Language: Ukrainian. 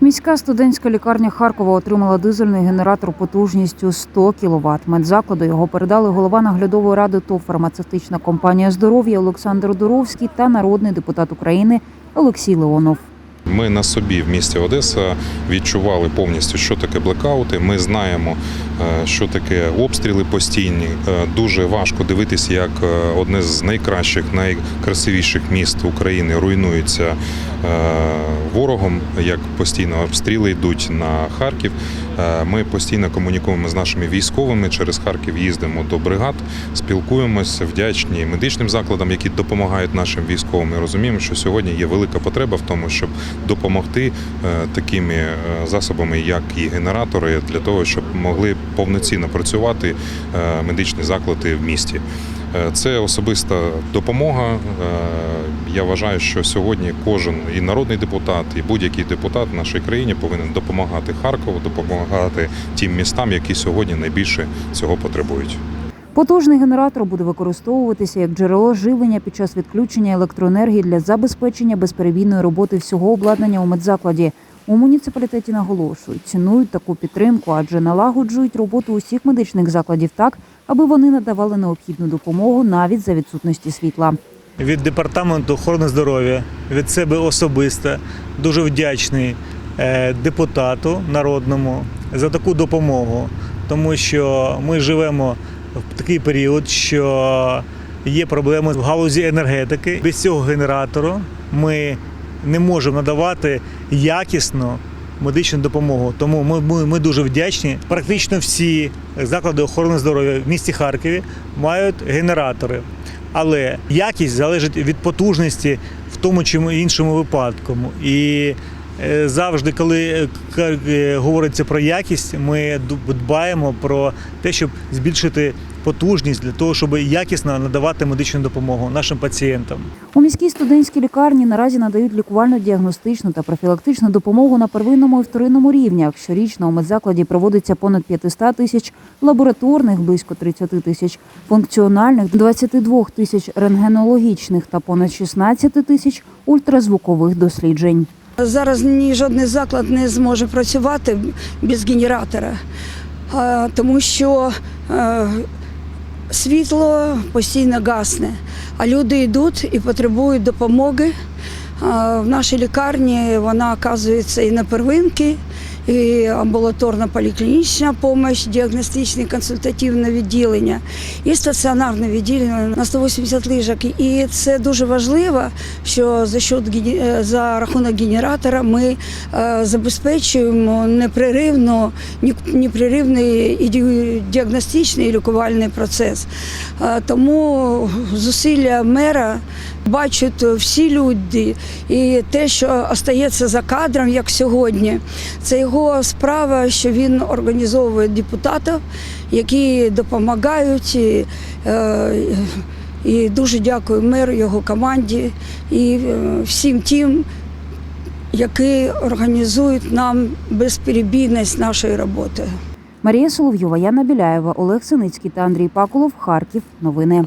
Міська студентська лікарня Харкова отримала дизельний генератор потужністю 100 кВт. Медзакладу його передали голова наглядової ради ТОВ «Фармацевтична компанія здоров'я Олександр Дуровський та народний депутат України Олексій Леонов. Ми на собі в місті Одеса відчували повністю, що таке блекаути. Ми знаємо, що таке обстріли постійні. Е, Дуже важко дивитися, як е, одне з найкращих, найкрасивіших міст України руйнується е, ворогом, як постійно обстріли йдуть на Харків. Е, Ми постійно комунікуємо з нашими військовими. Через Харків їздимо до бригад, спілкуємося, вдячні медичним закладам, які допомагають нашим військовим. І розуміємо, що сьогодні є велика потреба в тому, щоб допомогти е, такими е, засобами, як і генератори, для того, щоб могли повноцінно працювати е, медичні заклади в місті. Е, Це особиста допомога. Е, Я вважаю, що сьогодні кожен і народний депутат, і будь-який депутат в нашій країні повинен допомагати Харкову, допомагати тим містам, які сьогодні найбільше цього потребують. Потужний генератор буде використовуватися як джерело живлення під час відключення електроенергії для забезпечення безперебійної роботи всього обладнання у медзакладі. У муніципалітеті наголошують, цінують таку підтримку, адже налагоджують роботу усіх медичних закладів так, аби вони надавали необхідну допомогу навіть за відсутності світла. від департаменту охорони здоров'я, від себе особисто дуже вдячний е, депутату народному за таку допомогу, тому що ми живемо в такий період, що є проблеми в галузі енергетики. Без цього генератору ми не можемо надавати якісну медичну допомогу. Тому ми, ми, ми дуже вдячні. Практично всі заклади охорони здоров'я в місті Харкові мають генератори. Але якість залежить від потужності в тому чи іншому випадку. І завжди, коли е, е, говориться про якість, ми дбаємо про те, щоб збільшити потужність для того, щоб якісно надавати медичну допомогу нашим пацієнтам. У міській студентській лікарні наразі надають лікувально-діагностичну та профілактичну допомогу на первинному і вторинному рівнях. Щорічно у медзакладі проводиться понад 500 тисяч лабораторних, близько 30 тисяч функціональних, 22 тисяч рентгенологічних та понад 16 тисяч ультразвукових досліджень. Зараз ні жодний заклад не зможе працювати без генератора, тому що е, світло постійно гасне, а люди йдуть і потребують допомоги. В нашій лікарні вона оказується і на первинки, і амбулаторна поліклінічна допомога, діагностичне консультативне відділення, і стаціонарне відділення на 180 ліжок. І це дуже важливо, що за счет е, за рахунок генератора ми е, забезпечуємо непреривно, непреривний діагностичний і лікувальний процес. Е, Тому зусилля мера бачать всі люди, і те, що остається за кадром, як сьогодні, це його справа, що він організовує депутатів, які допомагають. І, е, і дуже дякую меру, його команді і е, всім тим, які організують нам безперебійність нашої роботи. Марія Соловйова, Яна Біляєва, Олег Синицький та Андрій Пакулов. Харків. Новини.